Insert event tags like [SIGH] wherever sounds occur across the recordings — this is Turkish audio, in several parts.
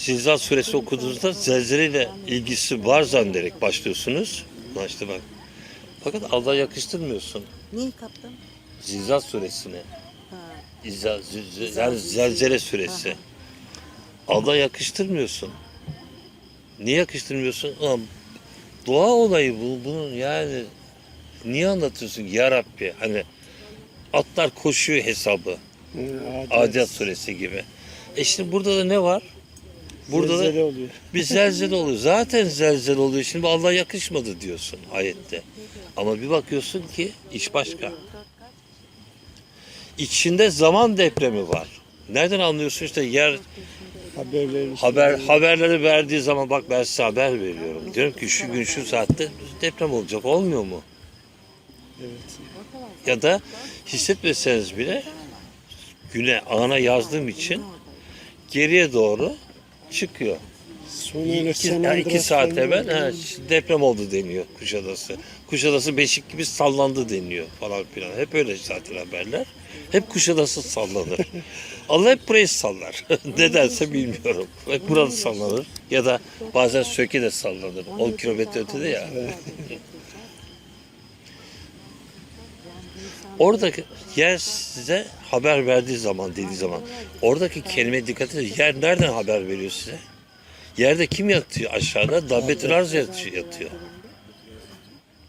Zilzal suresi okuduğunuzda zelzeleyle ilgisi var zannederek başlıyorsunuz. Ulan işte bak. Fakat Allah yakıştırmıyorsun. Neyi kaptım? Zilzal suresine. Ha. İzza, yani zelzele suresi. Allah yakıştırmıyorsun. Niye yakıştırmıyorsun? Ulan doğa olayı bu, bunun yani niye anlatıyorsun ya Rabbi? Hani atlar koşuyor hesabı. Adiyat suresi gibi. E şimdi burada da ne var? Burada da Zelzele oluyor. bir zelzele oluyor. Zaten zelzele oluyor. Şimdi Allah yakışmadı diyorsun ayette. Ama bir bakıyorsun ki iş başka. İçinde zaman depremi var. Nereden anlıyorsun işte yer Haberlerin haber haberleri verdiği zaman bak ben size haber veriyorum. Diyorum ki şu gün şu saatte deprem olacak. Olmuyor mu? Evet. Ya da hissetmeseniz bile güne ana yazdığım için geriye doğru çıkıyor. Son İki, yani iki saat evvel ha, deprem oldu deniyor Kuşadası. Kuşadası beşik gibi sallandı deniyor falan filan. Hep öyle zaten haberler. Hep Kuşadası sallanır. [LAUGHS] Allah hep burayı sallar. [LAUGHS] Nedense bilmiyorum. Hep burada sallanır. Ya da bazen Söke de sallanır. 10 kilometre ötede ya. Oradaki yer size haber verdiği zaman dediği zaman oradaki kelime dikkat edin. Yer nereden haber veriyor size? Yerde kim yatıyor aşağıda? Dabbetül Arz yatıyor.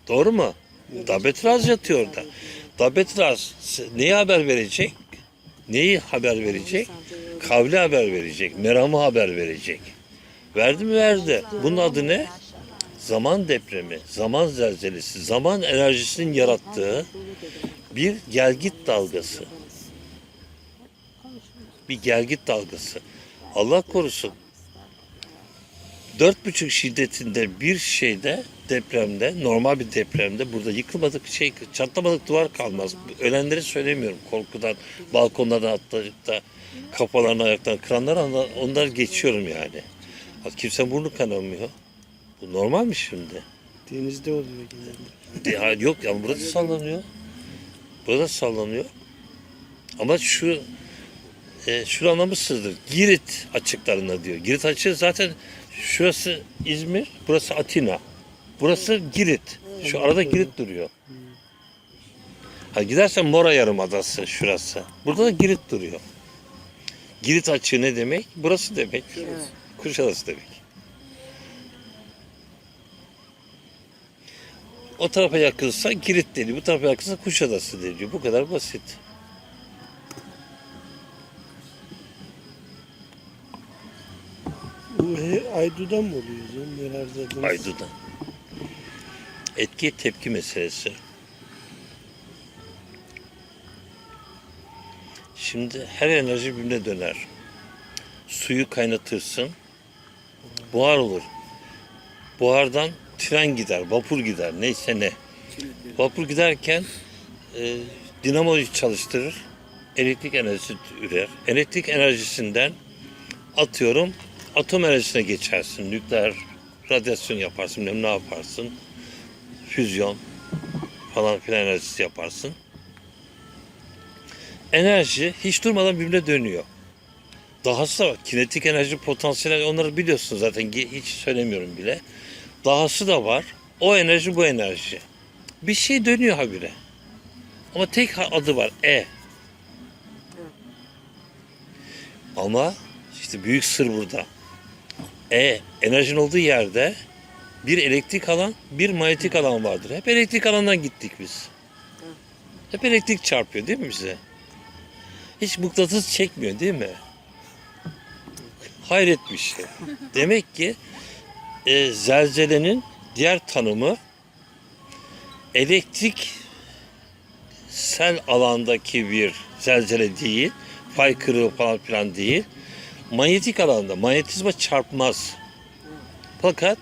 Doğru mu? Dabbetül Arz yatıyor orada. Dabbetül Arz neyi haber verecek? Neyi haber verecek? Kavli haber verecek. Meramı haber verecek. Verdi mi verdi. Bunun adı ne? Zaman depremi, zaman zelzelesi, zaman enerjisinin yarattığı bir gelgit dalgası. Bir gelgit dalgası. Allah korusun. Dört buçuk şiddetinde bir şeyde depremde, normal bir depremde burada yıkılmadık şey, çatlamadık duvar kalmaz. Ölenleri söylemiyorum korkudan, balkonlardan atlayıp da kafalarını ayaklarını kıranlar onlar, geçiyorum yani. Kimse burnu kanamıyor. Bu normal mi şimdi? Denizde oluyor genelde. Ya yok ya burada sallanıyor. Burada sallanıyor. Ama şu e, şunu anlamışsınızdır. Girit açıklarında diyor. Girit açığı zaten şurası İzmir, burası Atina. Burası Girit. Şu arada Girit duruyor. Ha gidersen Mora Yarımadası şurası. Burada da Girit duruyor. Girit açığı ne demek? Burası demek. Kuşadası demek. O tarafa yakınsa Girit deniyor, bu tarafa yakınsa Kuşadası deniyor. Bu kadar basit. Bu he, Aydu'dan mı oluyor canım? Zaten? Aydu'da. Etki tepki meselesi. Şimdi her enerji birbirine döner. Suyu kaynatırsın. Buhar olur. Buhardan tren gider, vapur gider, neyse ne. Vapur giderken e, dinamoyu çalıştırır. Elektrik enerjisi ürer. Elektrik enerjisinden atıyorum atom enerjisine geçersin. Nükleer radyasyon yaparsın, ne yaparsın. Füzyon falan filan enerjisi yaparsın. Enerji hiç durmadan birbirine dönüyor. Dahası da. Kinetik enerji, potansiyel onları biliyorsun zaten. Hiç söylemiyorum bile. Dahası da var. O enerji bu enerji. Bir şey dönüyor habire. Ama tek adı var. E. Ama işte büyük sır burada. E enerjinin olduğu yerde bir elektrik alan, bir manyetik alan vardır. Hep elektrik alandan gittik biz. Hep elektrik çarpıyor değil mi bize? Hiç mıknatıs çekmiyor değil mi? Hayret bir şey. Demek ki e, zelzelenin diğer tanımı elektriksel alandaki bir zelzele değil, fay kırığı falan filan değil. Manyetik alanda manyetizma çarpmaz. Fakat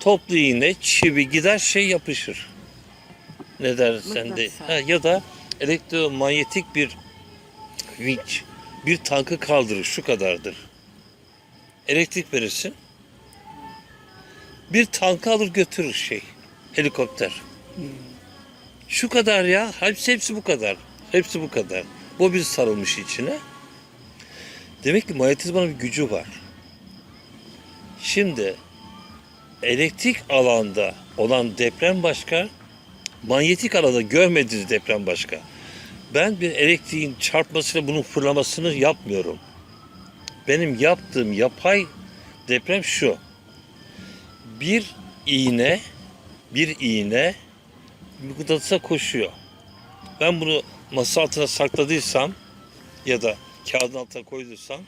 toplu iğne, çivi gider şey yapışır. Ne dersen de. Ha, ya da elektromanyetik bir vinç bir tankı kaldırır şu kadardır. Elektrik verirsin. Bir tankı alır götürür şey. Helikopter. Şu kadar ya. Hepsi, hepsi bu kadar. Hepsi bu kadar. Bobin sarılmış içine. Demek ki manyetizmanın bir gücü var. Şimdi elektrik alanda olan deprem başka, manyetik alanda görmediğiniz deprem başka. Ben bir elektriğin çarpmasıyla bunun fırlamasını yapmıyorum. Benim yaptığım yapay deprem şu. Bir iğne, bir iğne mıknatısa koşuyor. Ben bunu masa altına sakladıysam ya da kağıdın altına koyduysam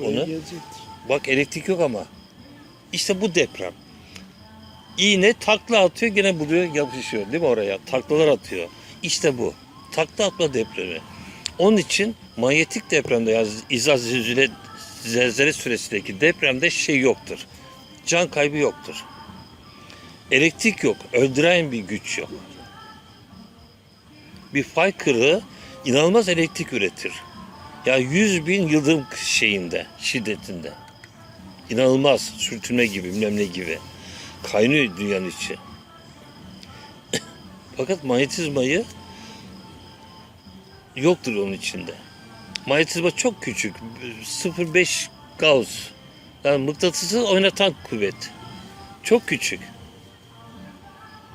Onu- gelecektir. Bak elektrik yok ama. İşte bu deprem. İğne takla atıyor gene buluyor yapışıyor değil mi oraya? Taklalar atıyor. İşte bu. Takla atma depremi. Onun için manyetik depremde yani izah zilzile zelzele süresindeki depremde şey yoktur. Can kaybı yoktur. Elektrik yok. Öldüren bir güç yok. Bir fay kırığı inanılmaz elektrik üretir. Ya 100 bin yıldırım şeyinde, şiddetinde. İnanılmaz sürtünme gibi, bilmem ne gibi. Kaynıyor dünyanın içi. [COUGHS] Fakat manyetizmayı yoktur onun içinde. Manyetizma çok küçük. 0.5 Gauss. Yani mıknatısı oynatan kuvvet. Çok küçük.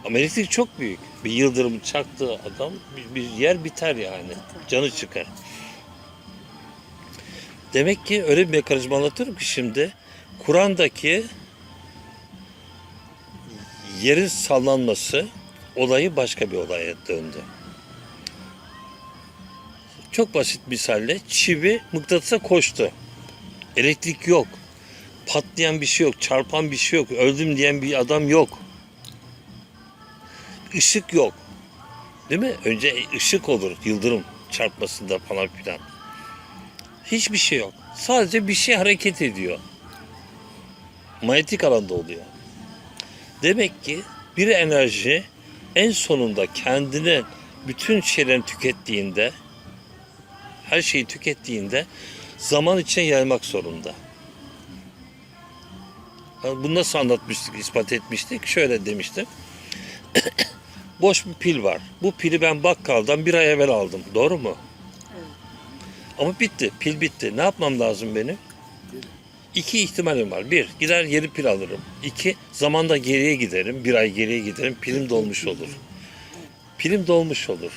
Ama çok büyük. Bir yıldırım çaktığı adam bir, bir yer biter yani. Canı çıkar. Demek ki öyle bir mekanizma anlatıyorum ki şimdi Kur'an'daki yerin sallanması olayı başka bir olaya döndü. Çok basit misalle çivi mıknatısa koştu. Elektrik yok. Patlayan bir şey yok. Çarpan bir şey yok. Öldüm diyen bir adam yok. Işık yok. Değil mi? Önce ışık olur yıldırım çarpmasında falan filan. Hiçbir şey yok. Sadece bir şey hareket ediyor. Manyetik alanda oluyor. Demek ki bir enerji en sonunda kendine bütün şeylerini tükettiğinde her şeyi tükettiğinde zaman içine yaymak zorunda. Bunu nasıl anlatmıştık, ispat etmiştik? Şöyle demiştim. [COUGHS] Boş bir pil var. Bu pili ben bakkaldan bir ay evvel aldım. Doğru mu? Ama bitti. Pil bitti. Ne yapmam lazım benim? İki ihtimalim var. Bir, gider yeni pil alırım. İki, zamanda geriye giderim. Bir ay geriye giderim. Pilim dolmuş olur. Pilim dolmuş olur.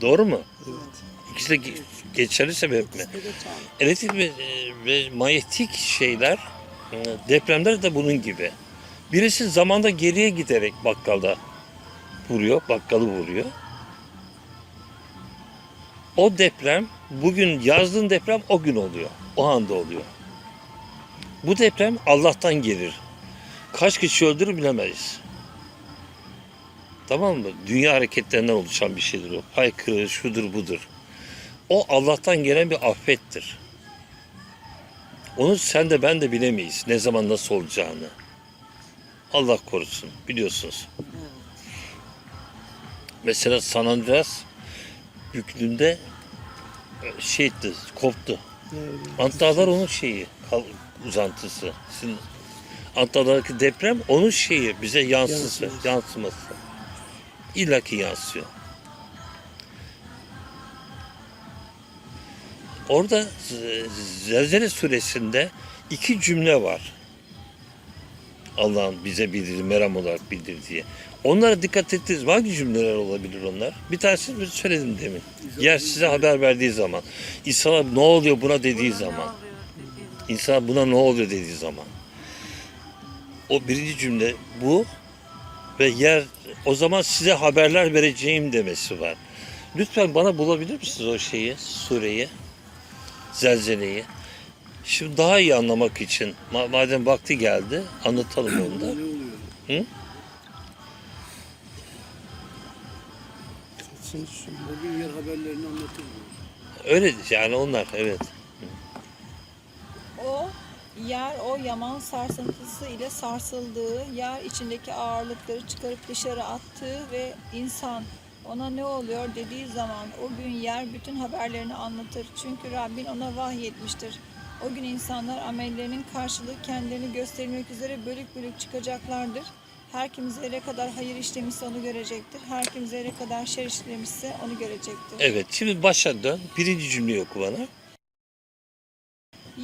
Doğru mu? Evet. İkisi de ge- geçerli sebep mi? Elektrik ve, ve manyetik şeyler, e, depremler de bunun gibi. Birisi zamanda geriye giderek bakkalda vuruyor, bakkalı vuruyor. O deprem, bugün yazdığın deprem o gün oluyor. O anda oluyor. Bu deprem Allah'tan gelir. Kaç kişi öldürür bilemeyiz. Tamam mı? Dünya hareketlerinden oluşan bir şeydir o. Pay kırığı, şudur budur. O Allah'tan gelen bir affettir. Onu sen de ben de bilemeyiz. Ne zaman nasıl olacağını. Allah korusun. Biliyorsunuz. Mesela San Andreas büklüğünde e, şey etti, koptu. Antdağlar onun şeyi, uzantısı. Sizin Antdağ'daki deprem onun şeyi, bize yansısı, Yansıması. yansıması. İlla ki yansıyor. Orada Zelzele suresinde iki cümle var. Allah'ın bize bildirdiği, meram olarak bildirdiği. Onlara dikkat ettiniz mi? Hangi cümleler olabilir onlar? Bir tanesini söyledim demin. Yer size haber verdiği zaman. İnsana ne oluyor buna dediği zaman. İnsan buna ne oluyor dediği zaman. O birinci cümle bu ve yer o zaman size haberler vereceğim demesi var. Lütfen bana bulabilir misiniz o şeyi, sureyi, zelzeleyi? Şimdi daha iyi anlamak için, ma- madem vakti geldi, anlatalım onu da. Hı? Kaçıncı cümle? O gün yer haberlerini anlatır mı? Öyle yani onlar, evet. O yer o yaman sarsıntısı ile sarsıldığı, yer içindeki ağırlıkları çıkarıp dışarı attığı ve insan ona ne oluyor dediği zaman o gün yer bütün haberlerini anlatır. Çünkü Rabbin ona vahyetmiştir. O gün insanlar amellerinin karşılığı kendilerini göstermek üzere bölük bölük çıkacaklardır. Her kim zerre kadar hayır işlemişse onu görecektir. Her kim zerre kadar şer işlemişse onu görecektir. Evet, şimdi başa dön. Birinci cümleyi oku bana.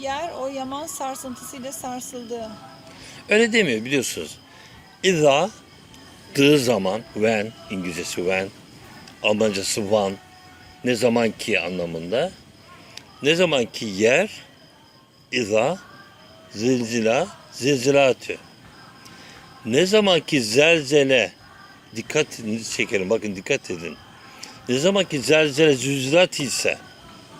Yer o yaman sarsıntısıyla sarsıldı. Öyle demiyor biliyorsunuz. İza dığı zaman when İngilizcesi when Almancası one ne zaman ki anlamında. Ne zaman ki yer İza zilzila zilzilatü. Ne zaman ki zelzele dikkat çekelim bakın dikkat edin. Ne zaman ki zelzele zülzilat ise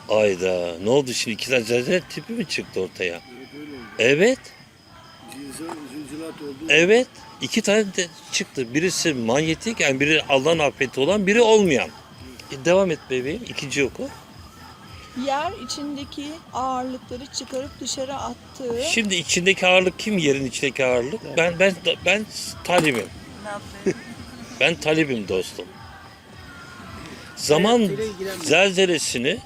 ayda ne oldu şimdi iki tane zelzele tipi mi çıktı ortaya? Evet. Evet. İki tane de çıktı. Birisi manyetik yani biri Allah'ın afeti olan biri olmayan. E, devam et bebeğim. İkinci oku. Yer içindeki ağırlıkları çıkarıp dışarı attığı Şimdi içindeki ağırlık kim? Yerin içindeki ağırlık. Ben ben ben talibim. [LAUGHS] Ben talibim dostum. Zaman zelzelesini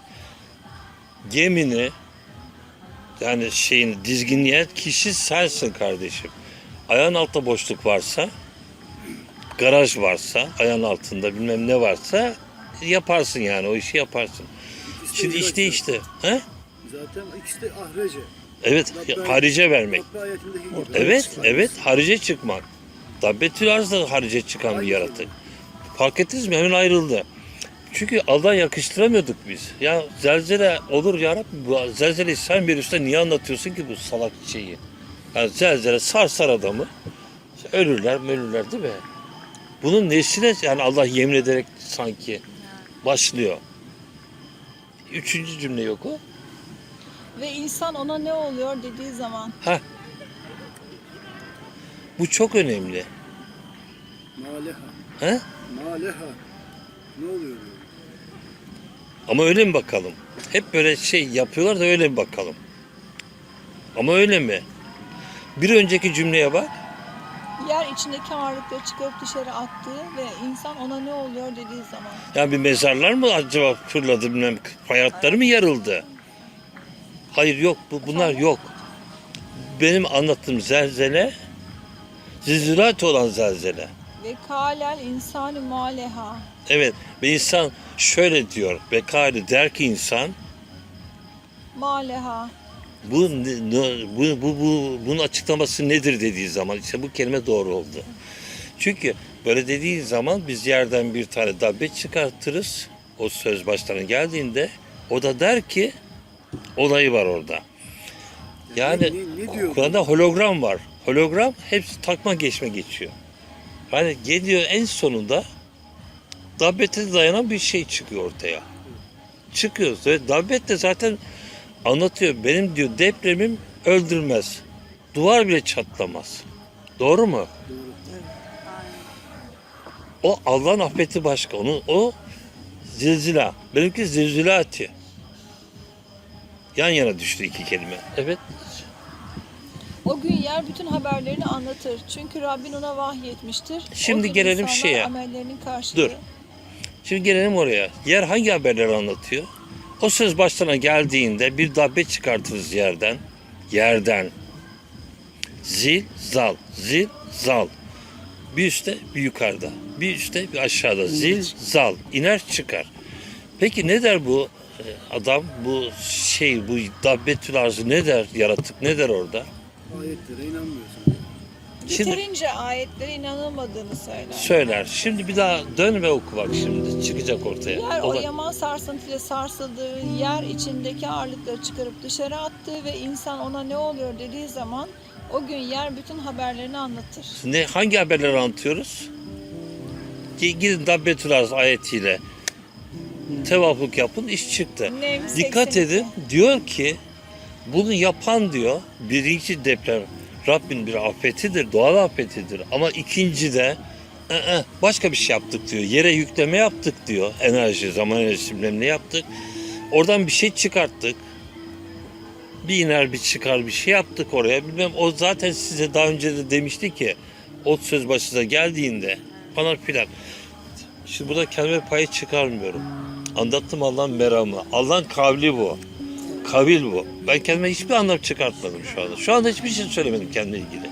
gemini yani şeyin dizginleyen kişi sensin kardeşim. Ayağın altta boşluk varsa garaj varsa ayağın altında bilmem ne varsa yaparsın yani o işi yaparsın. İkisi Şimdi işte yok. işte. He? Zaten ikisi de ahrece. Evet harice vermek. Ayetindeki gibi. Evet, evet harice çıkmak. Dabbetül arz da harice çıkan bir yaratık. Fark ettiniz mi? Hemen ayrıldı. Çünkü Allah yakıştıramıyorduk biz. Ya zelzele olur ya Rabbi, bu zelzeleyi sen bir üstte niye anlatıyorsun ki bu salak şeyi? Yani zelzele sarsar adamı. Ölürler ölürler değil mi? Bunun nesine yani Allah yemin ederek sanki başlıyor. Üçüncü cümle yok o. ve insan ona ne oluyor dediği zaman Ha. Bu çok önemli. Maleha. He? Maleha. Ne oluyor. Ama öyle mi bakalım? Hep böyle şey yapıyorlar da öyle mi bakalım? Ama öyle mi? Bir önceki cümleye bak. yer içindeki ağırlıkları çıkarıp dışarı attığı ve insan ona ne oluyor dediği zaman Ya bir mezarlar mı acaba fırladı bilmem hayatları mı yarıldı? Hayır yok bu bunlar yok. Benim anlattığım zelzele zilzilat olan zelzele. ve kalel insanı maleha Evet ve insan şöyle diyor. Bekali der ki insan maleha bu, bu, bu, bu, bunun açıklaması nedir dediği zaman işte bu kelime doğru oldu. Çünkü böyle dediği zaman biz yerden bir tane dabbe çıkartırız. O söz başlarına geldiğinde o da der ki olayı var orada. Yani Ne- ne-? Kur'an'da hologram var. Hologram hepsi takma geçme geçiyor. Hani geliyor en sonunda dabbete dayanan bir şey çıkıyor ortaya. Çıkıyor. Ve dabbet de zaten anlatıyor. Benim diyor depremim öldürmez. Duvar bile çatlamaz. Doğru mu? O Allah'ın affeti başka. Onun o zilzila. Benimki zilzilati. Yan yana düştü iki kelime. Evet. O gün yer bütün haberlerini anlatır. Çünkü Rabbin ona vahyetmiştir. Şimdi gelelim şeye. Amellerinin karşılığı. Dur. Şimdi gelelim oraya. Yer hangi haberleri anlatıyor? O söz başlarına geldiğinde bir dabbe çıkartırız yerden. Yerden. Zil, zal. Zil, zal. Bir üstte, bir yukarıda. Bir üstte, bir aşağıda. Zil, zal. İner çıkar. Peki ne der bu e, adam? Bu şey, bu dabbetül arzı ne der? Yaratık ne der orada? Ayetlere inanmıyorsun. Şimdi- Yeterince ayetlere inanılmadığını söyler. Söyler. Şimdi bir daha dön ve oku bak şimdi. Çıkacak ortaya. Yer o yaman sarsıntıyla sarsıldığı, yer içindeki ağırlıkları çıkarıp dışarı attığı ve insan ona ne oluyor dediği zaman o gün yer bütün haberlerini anlatır. Ne hangi haberleri anlatıyoruz? Gi- Gidin Dabbetül Arz ayetiyle tevafuk yapın iş çıktı. Nem Dikkat 82. edin diyor ki bunu yapan diyor birinci deprem Rabbin bir afetidir, doğal afetidir. Ama ikinci de "Ee, başka bir şey yaptık diyor. Yere yükleme yaptık diyor. Enerji, zaman enerjisi bilmem ne yaptık. Oradan bir şey çıkarttık. Bir iner bir çıkar bir şey yaptık oraya. Bilmem o zaten size daha önce de demişti ki o söz başınıza geldiğinde falan filan. Şimdi burada kendime payı çıkarmıyorum. Anlattım Allah'ın meramı. Allah'ın kavli bu. Kavil bu. Ben kendime hiçbir anlam çıkartmadım şu anda. Şu anda hiçbir şey söylemedim kendimle ilgili.